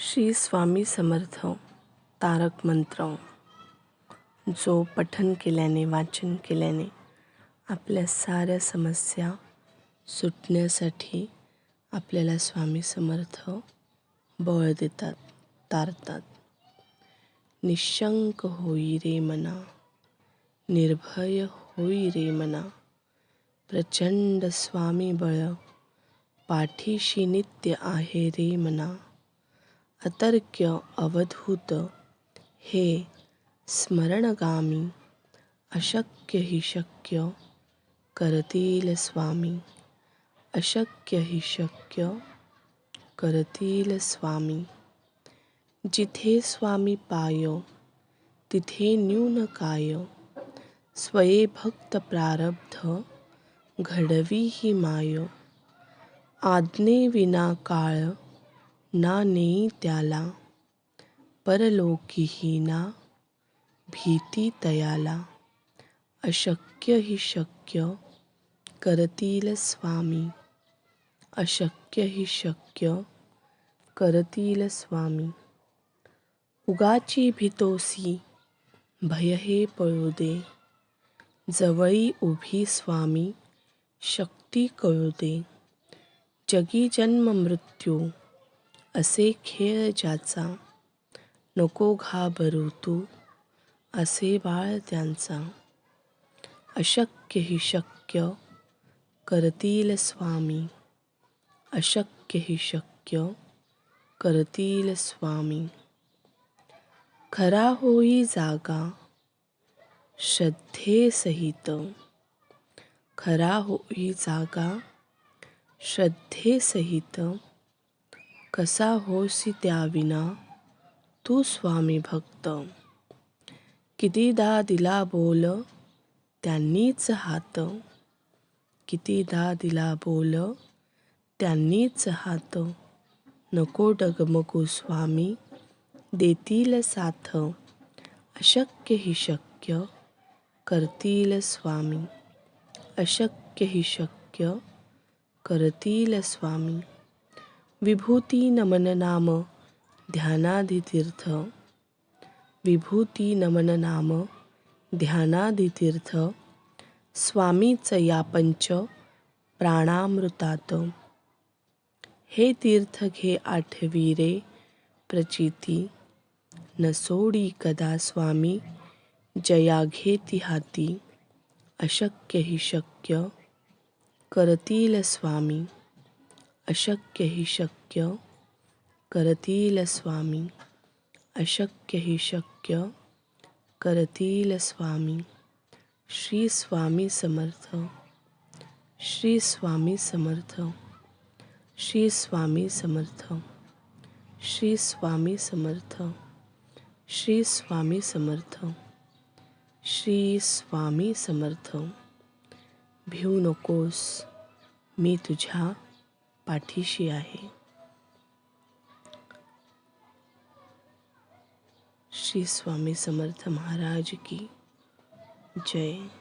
श्री स्वामी समर्थ तारक मंत्र. जो पठन केल्याने वाचन केल्याने आपल्या साऱ्या समस्या सुटण्यासाठी आपल्याला स्वामी समर्थ बळ देतात तारतात. निशंक होई रे मना निर्भय होई रे मना प्रचंड स्वामी बळ पाठीशी नित्य आहे रे मना. अतर्क्य अवधूत। हे स्मरणगामी, अशक्य ही शक्य, करतील स्वामी। अशक्य ही शक्य, करतील स्वामी। जिथे स्वामी पाय, तिथे न्यून काय। स्वये भक्त प्रारब्ध, घडवी ही माय। आज्ञे विना काळ ना नेई त्याला परलोकीही ना भीती तयाला अशक्य हि शक्य करतील स्वामी अशक्य ही शक्य करतील स्वामी. उगाची भितोसी भय हे पळू दे जवळी उभी स्वामी शक्ती कळू दे. जगी जन्म मृत्यू असे खेळ ज्याचा नको घाबरू तू असे बाळ त्यांचा. अशक्य ही शक्य करतील स्वामी अशक्य ही शक्य करतील स्वामी. खरा होई जागा श्रद्धेसहित खरा होई जागा श्रद्धेसहित. कसा होसी त्याविना? तू स्वामी भक्त. कितीदा दिला बोल त्यांनीच हात. कितीदा दिला बोल त्यांनीच हात. नको डगमगू स्वामी देतील साथ. अशक्य ही शक्य करतील स्वामी. अशक्य ही शक्य करतील स्वामी. विभूती नमन नाम ध्यानाधितीर्थ विभूती नमन नाम ध्यानाधितीर्थ स्वामीच या पंच प्राणामृतात। हे तीर्थ घे आठवी रे प्रचिती नसोडी कदा स्वामी जया घेती हाती। अशक्य हि शक्य करतील स्वामी। अशक्य ही शक्य, करतील स्वामी। अशक्य ही शक्य, करतील स्वामी। श्री स्वामी समर्थ। श्री स्वामी समर्थ। श्री स्वामी समर्थ। श्री स्वामी समर्थ। श्री स्वामी समर्थ। श्री स्वामी समर्थ। भिवू नकोस, मी तुझ्या पाठीशी आहे. श्री स्वामी समर्थ महाराज की जय.